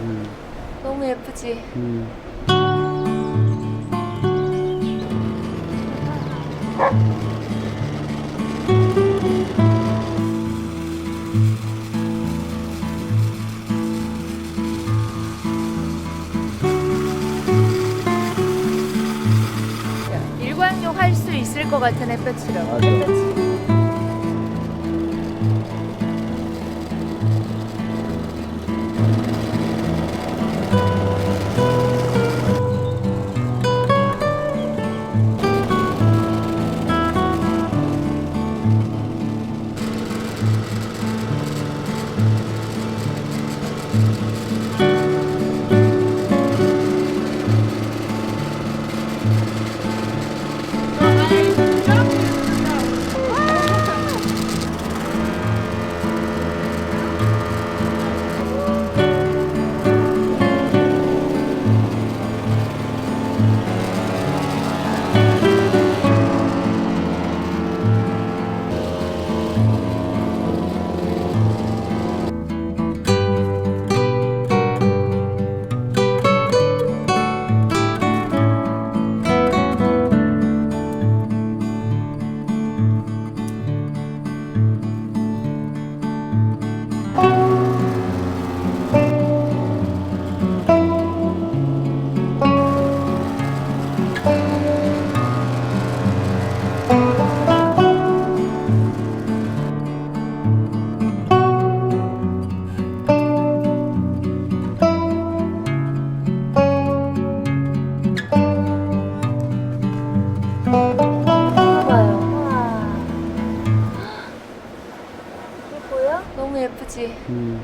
음, 너무 예쁘지? 음. 것 같은 햇볕이라고. 맞아. 햇볕이. 너무 예쁘지? 음.